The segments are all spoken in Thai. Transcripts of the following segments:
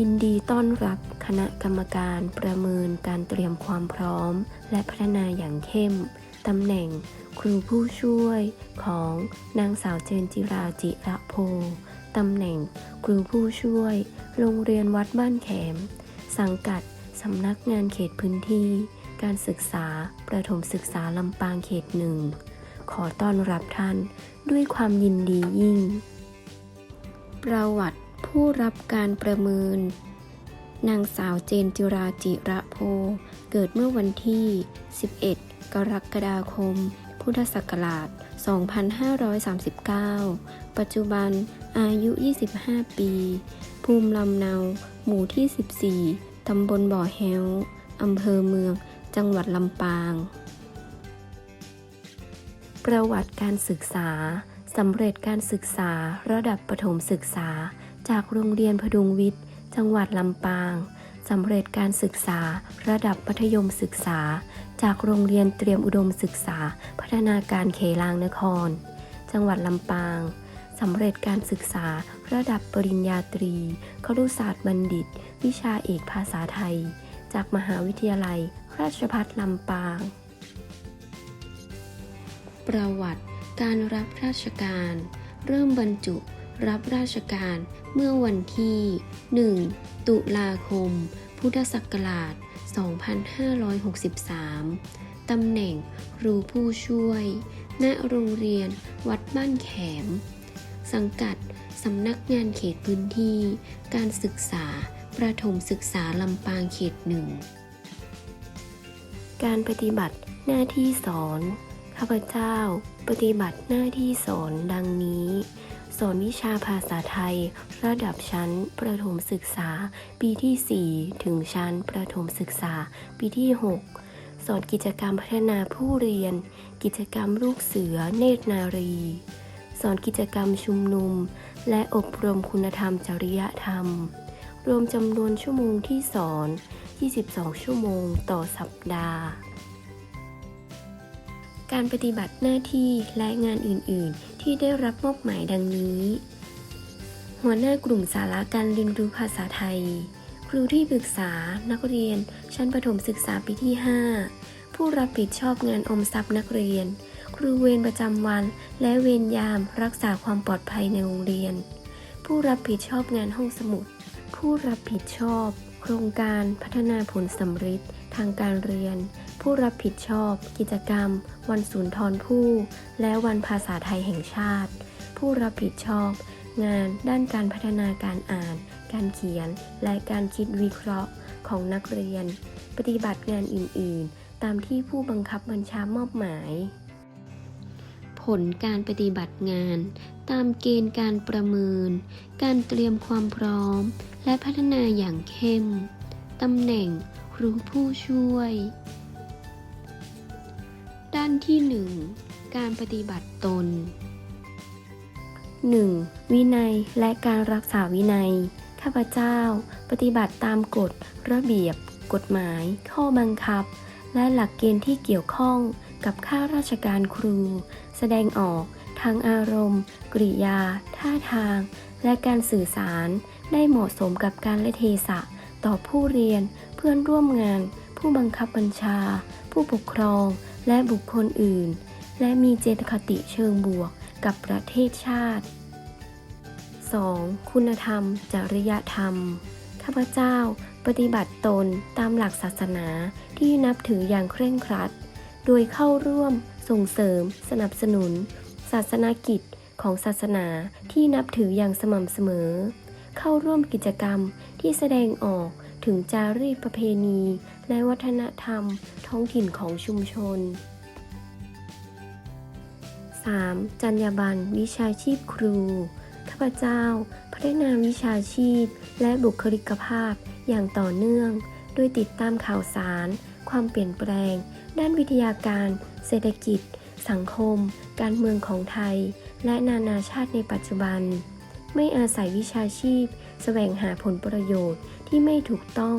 ยินดีต้อนรับคณะกรรมการประเมินการเตรียมความพร้อม และพัฒนาอย่างเข้ม ตำแหน่งครูผู้ช่วยของนางสาวเจนจิราจิระโพ ตำแหน่งครูผู้ช่วย โรงเรียนวัดบ้านแขม สังกัด สำนักงานเขตพื้นที่ การศึกษาประถมศึกษาลำปางเขตหนึ่ง ขอต้อนรับท่านด้วยความยินดียิ่ง ประวัติผู้รับการประเมิน นางสาวเจนจิราจิระโพ เกิดเมื่อวันที่ 11 กรกฎาคม พุทธศักราช 2539 ปัจจุบันอายุ 25 ปี ภูมิลำเนา หมู่ที่ 14 ตำบลบ่อแฮวอำเภอเมือง จังหวัดลำปาง ประวัติการศึกษาสำเร็จการศึกษาระดับประถมศึกษา จากโรงเรียนพดุงวิทย์ จังหวัดลำปางสำเร็จการศึกษา ระดับมัธยมศึกษา จากโรงเรียนเตรียมอุดมศึกษา พัฒนาการเขลางนคร จังหวัดลำปางสำเร็จการศึกษา ระดับปริญญาตรีครุศาสตร์บัณฑิต วิชาเอกภาษาไทย จากมหาวิทยาลัย ราชภัฏลำปาง ประวัติการรับราชการ เริ่มบรรจุรับราชการเมื่อวันที่ 1 ตุลาคม พุทธศักราช 2563 ตำแหน่งครูผู้ช่วย ณ โรงเรียนวัดบ้านแขม สังกัดสำนักงานเขตพื้นที่ การศึกษาประถมศึกษาลำปางเขตหนึ่ง การปฏิบัติหน้าที่สอน ข้าพเจ้า ปฏิบัติหน้าที่สอนดังนี้ สอนวิชาภาษาไทย ระดับชั้น ประถมศึกษา ปีที่ 4 ถึงชั้น ประถมศึกษา ปีที่ 6 สอนกิจกรรมพัฒนาผู้เรียน กิจกรรมลูกเสือเนตรนารี สอนกิจกรรมชุมนุม และอบรมคุณธรรมจริยธรรม รวมจำนวนชั่วโมงที่สอน 22 ชั่วโมงต่อสัปดาห์ การปฏิบัติหน้าที่และงานอื่น ๆ ที่ได้รับมอบหมายดังนี้ หัวหน้ากลุ่มสาระการเรียนรู้ภาษาไทย ครูที่ปรึกษา นักเรียน ชั้นประถมศึกษาปีที่ 5 ผู้รับผิดชอบงานอมทรัพย์นักเรียน ครูเวรประจำวัน และเวรยามรักษาความปลอดภัยในโรงเรียน ผู้รับผิดชอบงานห้องสมุด ผู้รับผิดชอบ ครงการพัฒนาผลสำฤทธิ์ทางการเรียน ผู้รับผิดชอบ กิจกรรม วันศูนย์ทรผู้ และวันภาษาไทยแห่งชาติ ผู้รับผิดชอบ งานด้านการพัฒนาการอ่าน การเขียน และการคิดวิเคราะห์ของนักเรียน ปฏิบัติงานอื่น ๆ ตามที่ผู้บังคับบัญชามอบหมาย ผลการปฏิบัติงาน ตามเกณฑ์การประเมิน การเตรียมความพร้อม และพัฒนาอย่างเข้ม ตำแหน่งครูผู้ช่วย ด้านที่ 1 การปฏิบัติตน 1. วินัยและการรักษาวินัย ข้าพเจ้า ปฏิบัติตามกฎ ระเบียบ กฎหมาย ข้อบังคับ และหลักเกณฑ์ที่เกี่ยวข้องกับข้าราชการครู แสดงออก ทางอารมณ์ กริยา ท่าทาง และการสื่อสารได้เหมาะสมกับการละเทศะ ต่อผู้เรียน เพื่อนร่วมงาน ผู้บังคับบัญชา ผู้ปกครอง และบุคคลอื่น และมีเจตคติเชิงบวกกับประเทศชาติ 2. คุณธรรม จริยธรรม ข้าพเจ้า ปฏิบัติตนตามหลักศาสนาที่นับถืออย่างเคร่งครัด โดยเข้าร่วม ส่งเสริม สนับสนุน ศาสนากิจของศาสนาที่นับถืออย่างสม่ำเสมอ เข้าร่วมกิจกรรมที่แสดงออกถึงจารีตประเพณี และวัฒนธรรมท้องถิ่นของชุมชน 3. จรรยาบรรณวิชาชีพครู ข้าพเจ้า พัฒนาวิชาชีพ และบุคลิกภาพอย่างต่อเนื่อง โดยติดตามข่าวสาร ความเปลี่ยนแปลง ด้านวิทยาการ เศรษฐกิจ สังคม การเมืองของไทย และนานาชาติในปัจจุบัน ไม่อาศัยวิชาชีพ แสวงหาผลประโยชน์ที่ไม่ถูกต้อง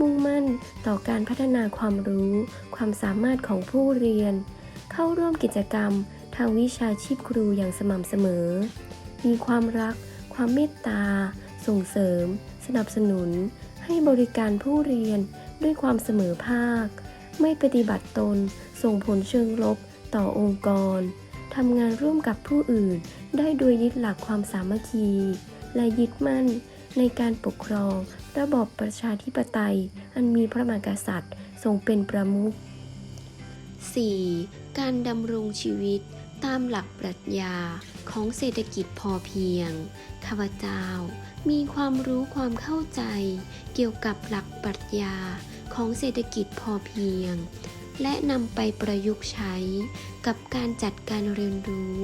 มุ่งมั่นต่อการพัฒนาความรู้ ความสามารถของผู้เรียน เข้าร่วมกิจกรรม ทางวิชาชีพครูอย่างสม่ำเสมอ มีความรัก ความเมตตา ส่งเสริม สนับสนุน ให้บริการผู้เรียนด้วยความเสมอภาค ไม่ปฏิบัติตนส่งผลเชิงลบ ต่อองค์กรทำงานร่วมกับผู้อื่น ได้โดยยึดหลักความสามัคคี และยึดมั่นในการปกครอง ระบอบประชาธิปไตย อันมีพระมหากษัตริย์ทรงเป็นประมุข 4. การดำรงชีวิตตามหลักปรัชญาของเศรษฐกิจพอเพียง ข้าพเจ้า มีความรู้ความเข้าใจ เกี่ยวกับหลักปรัชญาของเศรษฐกิจพอเพียง และนำไปประยุกต์ใช้กับการจัดการเรียนรู้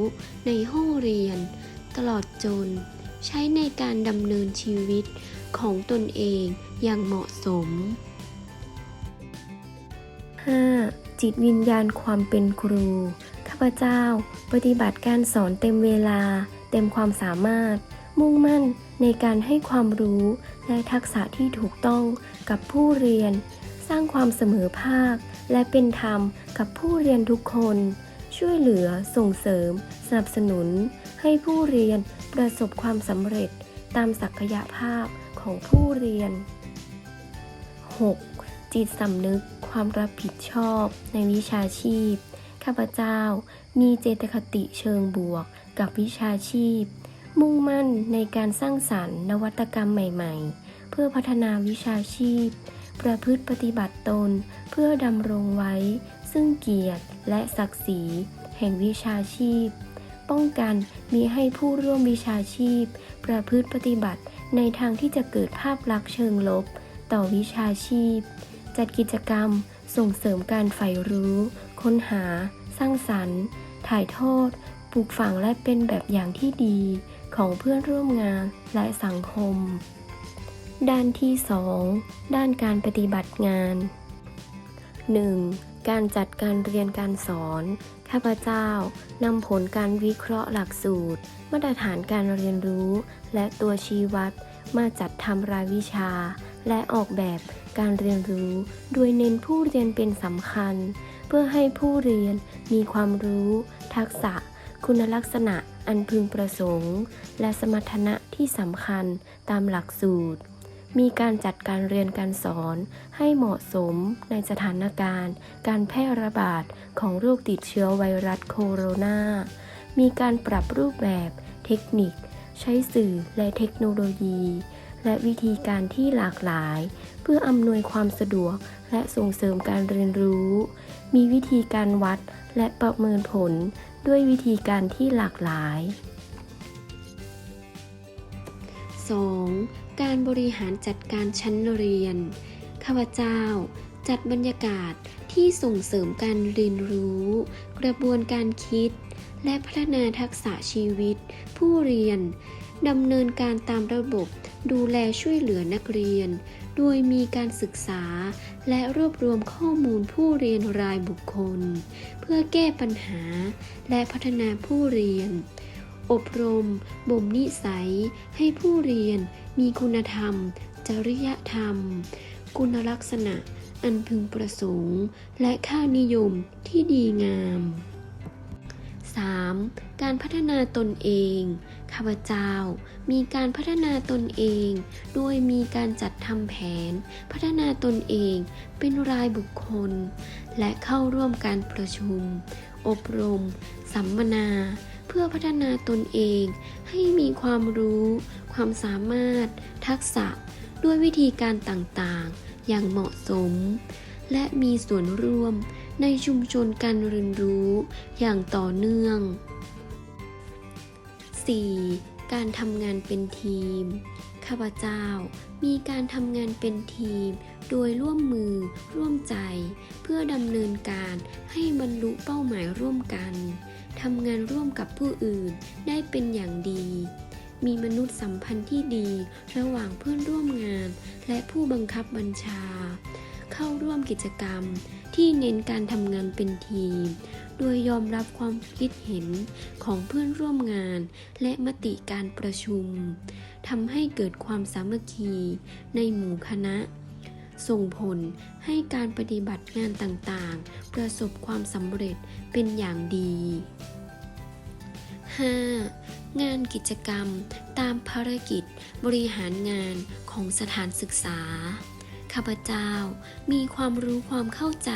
ในห้องเรียน ตลอดจน ใช้ในการดำเนินชีวิตของตนเองอย่างเหมาะสม 5. จิตวิญญาณความเป็นครู ข้าพเจ้า ปฏิบัติการสอนเต็มเวลา เต็มความสามารถ มุ่งมั่นในการให้ความรู้และทักษะที่ถูกต้องกับผู้เรียน สร้างความเสมอภาค และเป็นธรรมกับผู้เรียนทุกคน ช่วยเหลือส่งเสริม สนับสนุน ให้ผู้เรียนประสบความสำเร็จตามศักยภาพของผู้เรียน 6. จิตสำนึกความรับผิดชอบในวิชาชีพ ข้าพเจ้ามีเจตคติเชิงบวกกับวิชาชีพ มุ่งมั่นในการสร้างสรรค์นวัตกรรมใหม่ ๆ เพื่อพัฒนาวิชาชีพ ประพฤติปฏิบัติตนเพื่อดำรงไว้ ซึ่งเกียรติและศักดิ์ศรี แห่งวิชาชีพ ป้องกันมีให้ผู้ร่วมวิชาชีพ ประพฤติปฏิบัติในทางที่จะเกิดภาพลักษณ์เชิงลบ ต่อวิชาชีพ จัดกิจกรรมส่งเสริมการใฝ่รู้ ค้นหา สร้างสรรค์ ถ่ายทอดปลูกฝังและเป็นแบบอย่างที่ดีของเพื่อนร่วมงานและสังคม ด้านที่ 2 ด้านการปฏิบัติงาน 1. การจัดการเรียนการสอน ข้าพเจ้านำผลการวิเคราะห์หลักสูตร มาตรฐานการเรียนรู้ และตัวชี้วัด มาจัดทำรายวิชา และออกแบบการเรียนรู้ โดยเน้นผู้เรียนเป็นสำคัญ เพื่อให้ผู้เรียนมีความรู้ ทักษะ คุณลักษณะอันพึงประสงค์ และสมรรถนะที่สำคัญตามหลักสูตร มีการจัดการเรียนการสอนให้เหมาะสมในสถานการณ์ การแพร่ระบาดของโรคติดเชื้อไวรัสโคโรนา มีการปรับรูปแบบเทคนิค ใช้สื่อและเทคโนโลยี และวิธีการที่หลากหลาย เพื่ออำนวยความสะดวกและส่งเสริมการเรียนรู้ มีวิธีการวัดและประเมินผลด้วยวิธีการที่หลากหลาย 2. การบริหารจัดการชั้นเรียน ข้าพเจ้า จัดบรรยากาศที่ส่งเสริมการเรียนรู้ กระบวนการคิด และพัฒนาทักษะชีวิต ผู้เรียนดำเนินการตามระบบดูแลช่วยเหลือนักเรียน โดยมีการศึกษา และรวบรวมข้อมูลผู้เรียนรายบุคคล เพื่อแก้ปัญหาและพัฒนาผู้เรียน อบรม บ่มนิสัย ให้ผู้เรียนมีคุณธรรม จริยธรรม คุณลักษณะ อันพึงประสงค์ และค่านิยมที่ดีงาม 3. การพัฒนาตนเอง ข้าพเจ้า มีการพัฒนาตนเอง โดยมีการจัดทำแผน พัฒนาตนเองเป็นรายบุคคล และเข้าร่วมการประชุม อบรม สัมมนา เพื่อพัฒนาตนเองให้มีความรู้ ความสามารถ ทักษะ ด้วยวิธีการต่างๆ อย่างเหมาะสม และมีส่วนร่วมในชุมชนการเรียนรู้อย่างต่อเนื่อง 4. การทำงานเป็นทีม ข้าพเจ้ามีการทำงานเป็นทีม โดยร่วมมือร่วมใจ เพื่อดำเนินการให้บรรลุเป้าหมายร่วมกัน ทำงานร่วมกับผู้อื่นได้เป็นอย่างดี มีมนุษยสัมพันธ์ที่ดีระหว่างเพื่อนร่วมงาน และผู้บังคับบัญชา เข้าร่วมกิจกรรมที่เน้นการทำงานเป็นทีม โดยยอมรับความคิดเห็นของเพื่อนร่วมงาน และมติการประชุมทำให้เกิดความสามัคคีในหมู่คณะ ส่งผลให้การปฏิบัติงานต่างๆ ประสบความสำเร็จเป็นอย่างดี 5. งานกิจกรรมตามภารกิจบริหารงานของสถานศึกษา ข้าพเจ้ามีความรู้ความเข้าใจ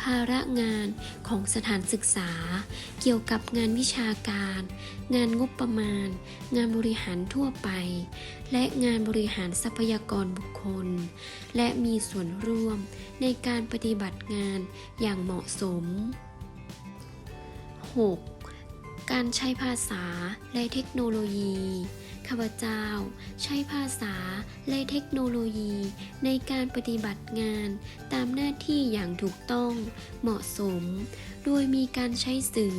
ภาระงานของสถานศึกษา เกี่ยวกับงานวิชาการ งานงบประมาณ งานบริหารทั่วไป และงานบริหารทรัพยากรบุคคล และมีส่วนร่วมในการปฏิบัติงานอย่างเหมาะสม 6. การใช้ภาษาและเทคโนโลยี ข้าพเจ้า ใช้ภาษาและเทคโนโลยี ในการปฏิบัติงานตามหน้าที่อย่างถูกต้องเหมาะสม โดยมีการใช้สื่อ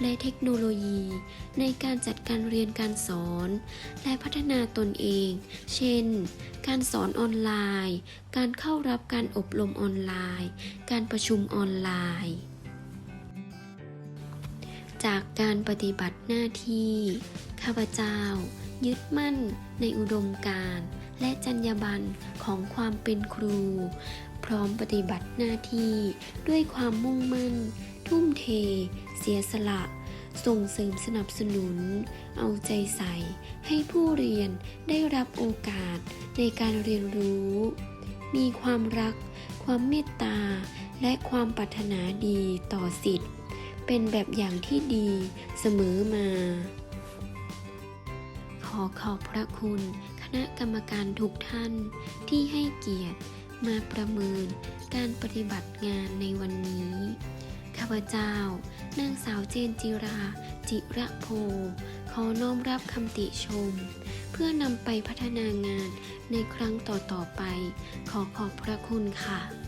และเทคโนโลยี ในการจัดการเรียนการสอน และพัฒนาตนเอง เช่น การสอนออนไลน์ การเข้ารับการอบรมออนไลน์ การประชุมออนไลน์ จากการปฏิบัติหน้าที่ข้าพเจ้า ยึดมั่นในอุดมการณ์และจรรยาบรรณของความเป็นครู พร้อมปฏิบัติหน้าที่ด้วยความมุ่งมั่น ทุ่มเท เสียสละ ส่งเสริมสนับสนุน เอาใจใส่ ให้ผู้เรียนได้รับโอกาสในการเรียนรู้ มีความรัก ความเมตตา และความปรารถนาดีต่อสิทธิ์เป็นแบบอย่างที่ดีเสมอมา ขอขอบพระคุณ คณะกรรมการทุกท่านที่ให้เกียรติมาประเมินการปฏิบัติงานในวันนี้ ข้าพเจ้านางสาวเจนจิรา จิระโพ ขอน้อมรับคำติชม เพื่อนำไปพัฒนางานในครั้งต่อๆไป ขอขอบพระคุณค่ะ